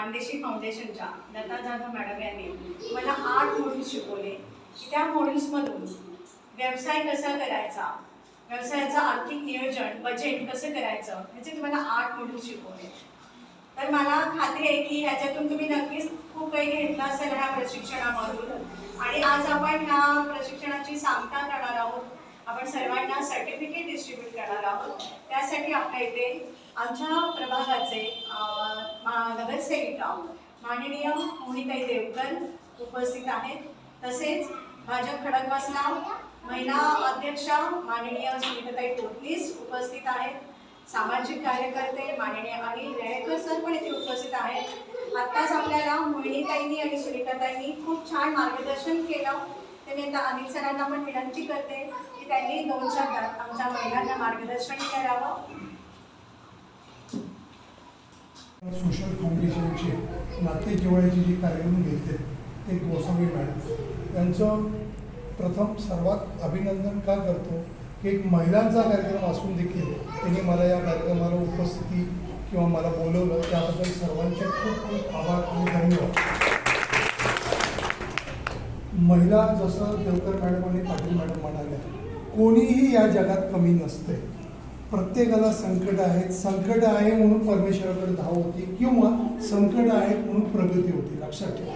मानदेशी फाउंडेशनच्या लता जाधव मॅडम यांनी मला आठ मॉड्यूल्स शिकवले. त्या मॉड्यूल्समधून व्यवसाय कसा करायचा व्यवसायाचं आर्थिक नियोजन बजेट कसं करायचं ह्याचे तुम्हाला आठ मॉड्यूल शिकवले. तर मला खात्री आहे की ह्याच्यातून तुम्ही नक्कीच खूप काही घेतलं असेल ह्या प्रशिक्षणामधून. आणि आज आपण ह्या प्रशिक्षणाची सांगता करणार आहोत. आपण सर्वांना सर्टिफिकेट डिस्ट्रीब्यूट करणार आहोत. त्यासाठी आपल्या इथे आमच्या प्रभागाचे नगरसेविका माननीय मोहिताई देवकर उपस्थित आहेत. तसेच भाजप खडकवासला महिला अध्यक्षा माननीय सुनीताई टोपलीस उपस्थित आहेत. सामाजिक कार्यकर्ते माननीय अनिल रेळेकर सर पण इथे उपस्थित आहेत. आत्ताच आपल्याला मोहिनीताईंनी आणि सुनीताताईंनी खूप छान मार्गदर्शन केलं. ते मी आता अनिल सरांना पण विनंती करते. त्यांनी दोन शब्दात आमच्या महिलांना मार्गदर्शन करावं. सोशल फाउंडेशनचे नाते जिवाळ्याचे जे कार्यक्रम घेतले ते गोसावी मॅडम. यांचं प्रथम सर्वात अभिनंदन का करतो की एक महिलांचा कार्यक्रम असून देखील त्यांनी मला या कार्यक्रमाला उपस्थिती किंवा मला बोलवलं त्याबद्दल सर्वांचे खूप खूप आभार आणि धन्यवाद. महिला जसं देवकर मॅडम आणि पाटील मॅडम म्हणाल्या कोणीही या जगात कमी नसते प्रत्येकाला संकट आहेत. संकट आहे म्हणून परमेश्वराकडे धाव होती किंवा संकट आहेत म्हणून प्रगती होती. लक्षात ठेवा.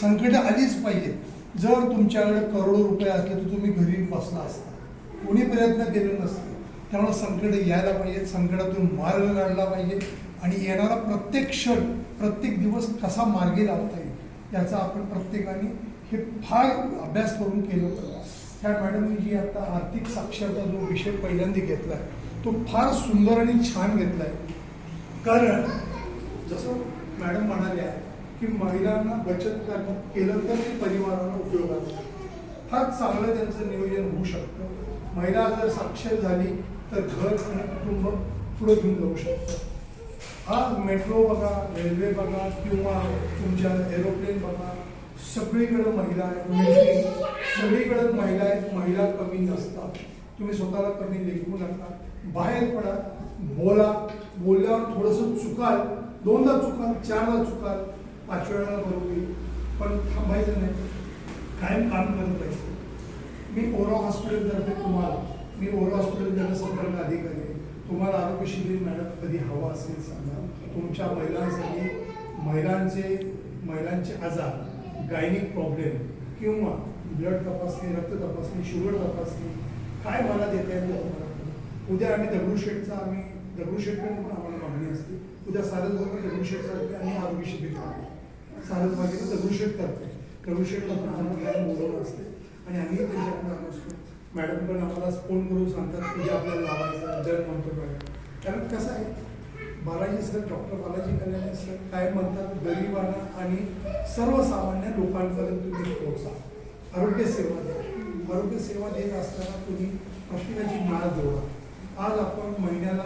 संकट आलीच पाहिजे. जर तुमच्याकडे करोडो रुपये असले तर तुम्ही घरी बसला असता. कोणी प्रयत्न केले नसते. त्यामुळे संकट यायला पाहिजे. संकटातून मार्ग काढला पाहिजे. आणि येणारा प्रत्येक क्षण प्रत्येक दिवस कसा मार्गी लावता येईल याचा आपण प्रत्येकाने हे फार अभ्यास करून केलं पाहिजे त्या मॅडमनी जी आता आर्थिक साक्षरता जो विषय पहिल्यांदा घेतला आहे तो फार सुंदर आणि छान घेतला आहे कारण जसं मॅडम म्हणाल्या की महिलांना बचत करणं केलं तर ते परिवाराला उपयोगात फार चांगलं त्यांचं नियोजन होऊ शकतं. महिला जर साक्षर झाली तर घर आणि कुटुंब पुढे घेऊन जाऊ शकतं. आज मेट्रो बघा रेल्वे बघा किंवा तुमच्या एरोप्लेन बघा सगळीकडे महिला आहेत मिलिटरी सगळीकडे महिला आहेत महिला कमी नसतात. तुम्ही स्वतःला कमी लेखू नका. बाहेर पडा बोला. बोलल्यावर थोडंसं चुकाल दोनदा चुकाल चारदा चुकाल पाचव्या वेळेला बरोबर पण थांबायचं नाही. कायम काम करत राहायचं. मी ओरा हॉस्पिटलतर्फे तुम्हाला मी ओरा हॉस्पिटल जनसंपर्क अधिकारी आहे. तुम्हाला आरोग्य शिबिर मॅडम कधी हवा असेल सांगा. तुमच्या महिलांसाठी महिलांचे महिलांचे आजार. गायनिक प्रॉब्लेम किंवा ब्लड तपासणी रक्त तपासणी शुगर तपासणी काय मला देता येईल तुम्हाला उद्या आम्ही दगडूशेठचा आम्ही दगडूशेठकडून पण आम्हाला मागणी असते. उद्या सारसबागेत दगडूशेठसारखे आणि आरोग्य शिबिर करतो सारसबागेत दगडूशेठ करते दगडूशेठला पण आम्हाला काय बोलवलं असते आणि आम्ही त्यांच्याकडून आलो असतो. मॅडम पण आम्हाला फोन करून सांगतात की आपल्याला लावायचा जर म्हणतो पाहिजे कारण कसं आहे Balaji sir doctor Balaji Kalyan sir काय म्हणतात गरिबांना आणि सर्वसामान्य लोकांपर्यंत तुम्ही पोहोचा. आरोग्य सेवा द्या. आरोग्य सेवा देत असताना तुम्ही प्रत्येकाची माळ जोडा. आज आपण महिन्याला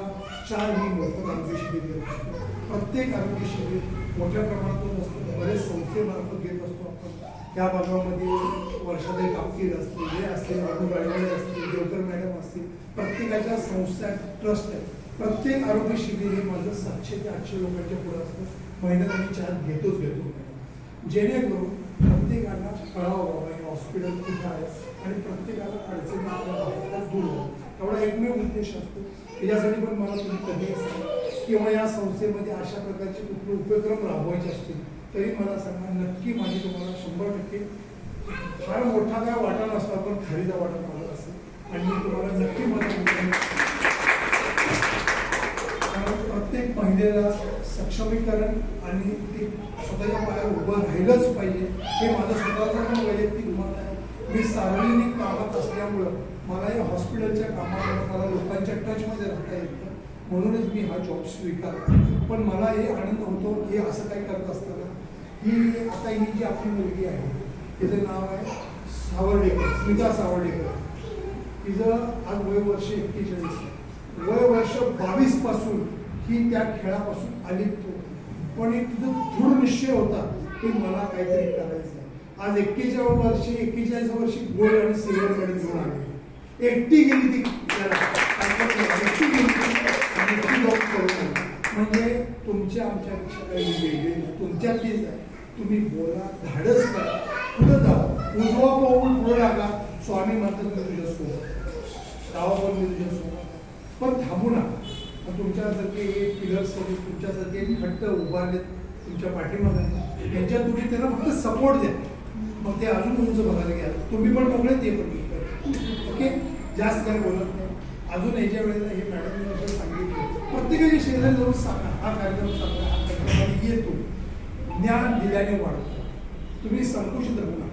चार ही मोफत आरोग्य शिबिर देत असतो. प्रत्येक आरोग्य शिबिर मोठ्या प्रमाणात होत असतो. बरेच संस्थेमार्फत घेत असतो आपण. त्या भागामध्ये वर्षाचे कापकीर असतील हे असतील राहुल रायवडे असतील देवकर मॅडम असतील प्रत्येकाच्या संस्था ट्रस्ट आहे. प्रत्येक आरोग्य शिबिर हे माझं सातशे ते आठशे लोकांच्या पुढे असतं महिन्यात आम्ही चार घेतोच घेतो जेणेकरून प्रत्येकाला कळावं बाबा हे हॉस्पिटल कुठं आहे आणि प्रत्येकाला अडचणी आपल्या दूर व्हावं. एवढा एकमेव उद्देश असतो. त्याच्यासाठी पण मला तुम्ही कधी असेल किंवा या संस्थेमध्ये अशा प्रकारचे कुठले उपक्रम राबवायचे असतील तरी मला सांगा नक्की माझी तुम्हाला शंभर टक्के फार मोठा काय वाटा नसता पण खरीदा वाटा मला असेल. आणि मी तुम्हाला नक्की मला प्रत्येक महिलेला सक्षमीकरण आणि ते स्वतःच्या पायावर उभं राहिलंच पाहिजे हे माझं स्वतःचं पण वैयक्तिक मत आहे. मी सार्वजनिक कामात असल्यामुळं मला या हॉस्पिटलच्या कामामुळे मला लोकांच्या टचमध्ये राहता येतं. म्हणूनच मी हा जॉब स्वीकारला पण मला हे आनंद होतो हे असं काही करत असताना ही आता ही जी आपली मुलगी आहे तिचं नाव आहे सावर्डेकर स्मिता सावर्डेकर. तिचं आज वय वर्ष एक्केचाळीस वय वर्ष बावीसपासून ही त्या खेळापासून अलिप्त होती. पण एक तिथं दृढ निश्चय होता की मला काहीतरी करायचं आज एक्केचाळीस वर्षी एक्केचाळीस वर्षी गोल्ड आणि सिल्वर मेडल घेऊन आले. एकटी गेली ती एकटी गेली एकटी म्हणजे तुमच्या आमच्यापेक्षा काही वेगळे नाही. तुमच्यातलीच आहे. तुम्ही बोला धाडस करा. पुढं जा. उजवा पाहून पुढे टाका स्वामी म्हणतात मी तुझ्यासोबत. डावा पण मी तुझ्यासोबत. पण थांबू नका. तुमच्यासारखे हे पिलर्स तुमच्यासारखे घट्ट उभारले तुमच्या पाठीमागे. त्यांच्या तुम्ही त्यांना फक्त सपोर्ट द्या. मग ते अजून तुमचं बघायला घ्या. तुम्ही पण मोकळे ते पण ओके? जास्त काही बोलत नाही. अजून याच्या वेळेला हे मॅडमने असं सांगितलं. प्रत्येकाच्या शेजारी जाऊन सांगा. हा कार्यक्रम सांगा हा कार्यक्रम येतो. ज्ञान दिल्याने वाढतो. तुम्ही संकुचित राहू नका.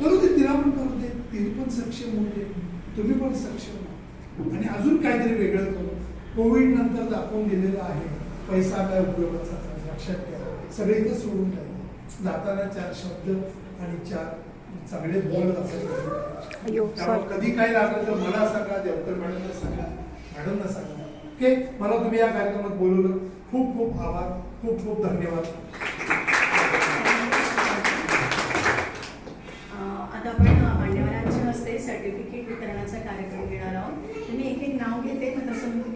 करू दे तिला पण करू दे. ती पण सक्षम होते तुम्ही पण सक्षम आणि अजून काहीतरी वेगळं करू. कोविड नंतर दाखवून दिलेलं आहे. पैसा काय उपयोगाचा लक्षात ठेवा. सगळे इथं सोडून टाकले जाताना चार शब्द आणि चार चांगले बोल त्यामुळे. कधी काय लागलं तर मला सांगा देवकर मॅडमला सांगा मॅडमला सांगा. ओके? मला तुम्ही या कार्यक्रमात बोलवलं. खूप खूप आभार. खूप खूप धन्यवाद. अं, आता आपण मान्यवरांच्या हस्ते सर्टिफिकेट वितरणाचा कार्यक्रम घेणार आहोत. तर मी एक एक नाव घेते मग तसं मी